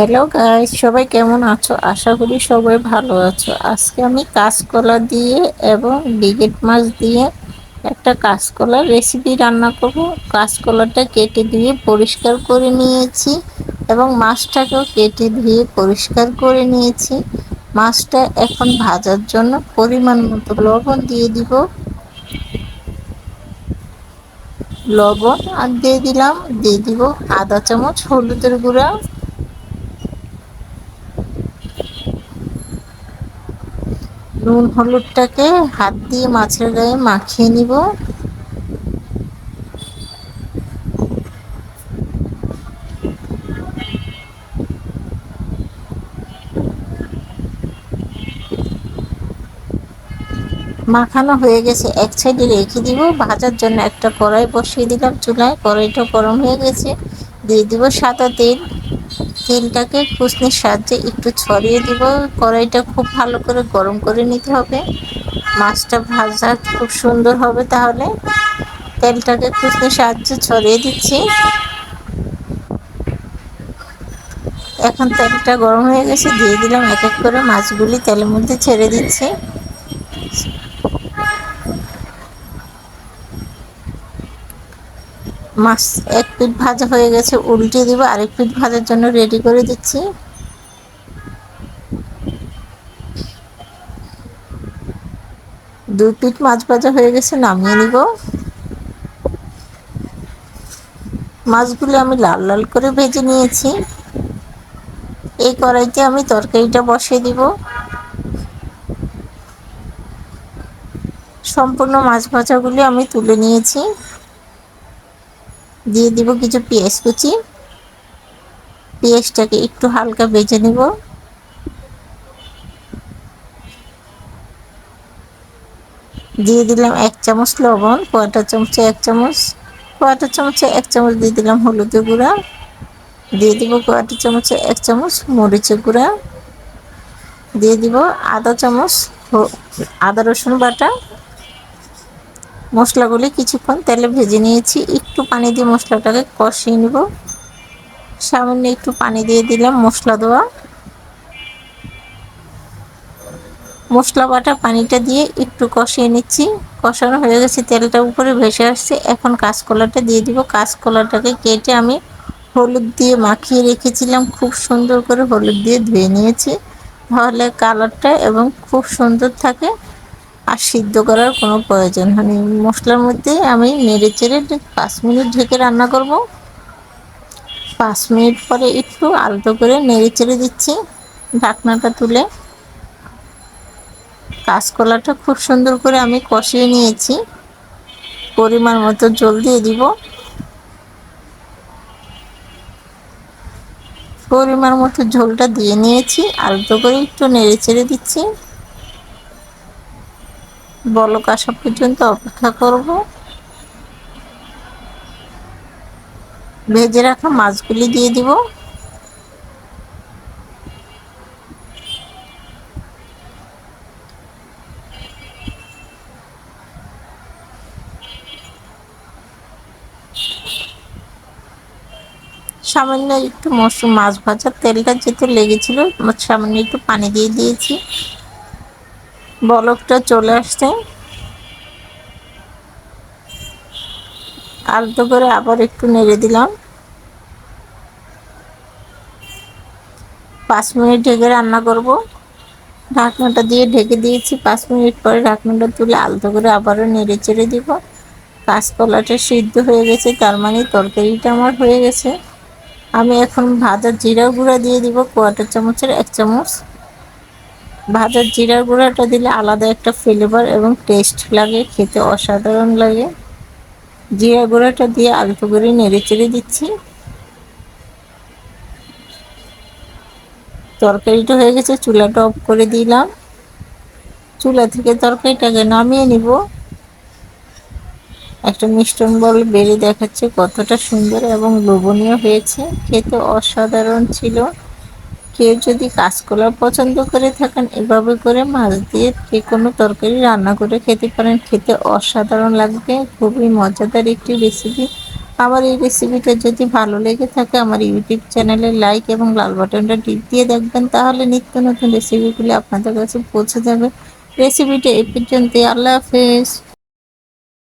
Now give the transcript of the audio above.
Hello guys সবাই কেমন আছো? আশা করি সবাই ভালো আছো। আজকে আমি কাঁচকলা দিয়ে এবং বিগেট মাছ দিয়ে একটা কাঁচকলার রেসিপি রান্না করব। কাঁচকলাটা কেটে দিয়ে পরিষ্কার করে নিয়েছি এবং মাছটাকেও কেটে দিয়ে পরিষ্কার করে নিয়েছি। মাছটা এখন ভাজার জন্য পরিমাণ মতো লবণ দিয়ে দিব। লবণ আর দিয়ে দিলাম। দিয়ে দিব আধা চামচ, হলুদের গুঁড়া নুন হলুদটাকে হাত দিয়ে মাছের গায়ে মাখিয়ে নিব। মাখানো হয়ে গেছে, এক সাইডে রেখে দিব। ভাজার জন্য একটা কড়াই বসিয়ে দিলাম চুলায়। কড়াইটা গরম হয়ে গেছে। দিয়ে দিব সাদা তেল। তেলটাকে কুচনির সাহায্যে একটু ছড়িয়ে দিব। কড়াইটা খুব ভালো করে গরম করে নিতে হবে। মাছটা ভাজা খুব সুন্দর হবে তাহলে। তেলটাকে কুচনির সাহায্যে ছড়িয়ে দিচ্ছি। এখন তেলটা গরম হয়ে গেছে, দিয়ে দিলাম এক এক করে মাছগুলি তেলের মধ্যে ছেড়ে দিচ্ছি। মাছ এক পিঠ ভাজা হয়ে গেছে, উল্টে দিব, আরেক পিঠ ভাজার জন্য রেডি করে দিচ্ছি। দুই পিঠ মাছ ভাজা হয়ে গেছে, নামিয়ে নিব। মাছগুলো আমি লাল লাল করে ভেজে নিয়েছি। এই কড়াইতে আমি তরকারিটা বসিয়ে দিব। সম্পূর্ণ মাছ ভাজাগুলি আমি তুলে নিয়েছি। দিয়ে দিব কিছু পেঁয়াজ কুচি। পেঁয়াজটাকে একটু হালকা বেজে নিব। দিয়ে দিলাম এক চামচ লবণ কয়টা চামচে, এক চামচ কয়টা চামচে, এক চামচ দিয়ে দিলাম হলুদের গুঁড়া। দিয়ে দিব কয়টা চামচে, এক চামচ মরিচের গুঁড়া। দিয়ে দিব আদা চামচ আদা রসুন বাটা। মশলাগুলি কিছুক্ষণ তেলে ভেজে নিয়েছি। একটু পানি দিয়ে মশলাটাকে কষিয়ে নিব। সামান্য একটু পানি দিয়ে দিলাম মশলা দেওয়া। মশলা বাটা পানিটা দিয়ে একটু কষিয়ে নিচ্ছি। কষানো হয়ে গেছে, তেলটা উপরে ভেসে আসছে। এখন কাঁচকলাটা দিয়ে দিব। কাঁচকলাটাকে কেটে আমি হলুদ দিয়ে মাখিয়ে রেখেছিলাম। খুব সুন্দর করে হলুদ দিয়ে ধুয়ে নিয়েছি। তাহলে কালারটা এবং খুব সুন্দর থাকে। আর সিদ্ধ করার কোনো প্রয়োজন হয়নি। মশলার মধ্যে আমি নেড়ে চেড়ে পাঁচ মিনিট ঢেকে রান্না করব। পাঁচ মিনিট পরে একটু আলতো করে নেড়ে চেড়ে দিচ্ছি ঢাকনাটা তুলে। কাঁচকলাটা খুব সুন্দর করে আমি কষিয়ে নিয়েছি। পরিমাণ মতো জল দিয়ে দিব। পরিমাণ মতো ঝোলটা দিয়ে নিয়েছি। আলতো করে একটু নেড়ে চেড়ে দিচ্ছি। বলক আসা পর্যন্ত অপেক্ষা করব। ভেজে রাখা মাছগুলি দিয়ে দিব। সামান্য একটু মশরুম মাছ ভাজার তেলটা যেহেতু লেগেছিল সামান্য একটু পানি দিয়ে দিয়েছি। বলকটা চলে আসছে। আলতো করে আবার একটু নেড়ে দিলাম। পাঁচ মিনিট ঢেকে রান্না করব। ঢাকনাটা দিয়ে ঢেকে দিয়েছি। পাঁচ মিনিট পরে ঢাকনাটা তুলে আলতো করে আবারও নেড়ে চেড়ে দিব। কাঁচকলাটা সিদ্ধ হয়ে গেছে, তার মানে তরকারিটা আমার হয়ে গেছে। আমি এখন ভাজা জিরা গুঁড়া দিয়ে দিব কোয়াটার চামচের এক চামচ। ভাজার জিরার গুঁড়াটা দিলে আলাদা একটা ফ্লেভার এবং টেস্ট লাগে, খেতে অসাধারণ লাগে। জিরা গুঁড়াটা দিয়ে আলতো করে নেড়ে চেড়ে দিচ্ছি। তরকারিটা হয়ে গেছে, চুলাটা অফ করে দিলাম। চুলা থেকে তরকারিটাকে নামিয়ে নিব। একটা মিষ্টন বল বেড়ে দেখাচ্ছে কতটা সুন্দর এবং লোভনীয় হয়েছে। খেতে অসাধারণ ছিল। কেউ যদি কাঁচকলা পছন্দ করে থাকেন, এভাবে করে মাছ দিয়ে যে কোনো তরকারি রান্না করে খেতে পারেন। খেতে অসাধারণ লাগবে, খুবই মজাদার একটি রেসিপি আমার এই রেসিপিটা যদি ভালো লেগে থাকে, আমার ইউটিউব চ্যানেলে লাইক এবং লাল বাটনটা টিপ দিয়ে দেখবেন, তাহলে নিত্য নতুন রেসিপিগুলি আপনাদের কাছে পৌঁছে যাবে। রেসিপিটা এ পর্যন্ত আল্লাহ হাফেজ।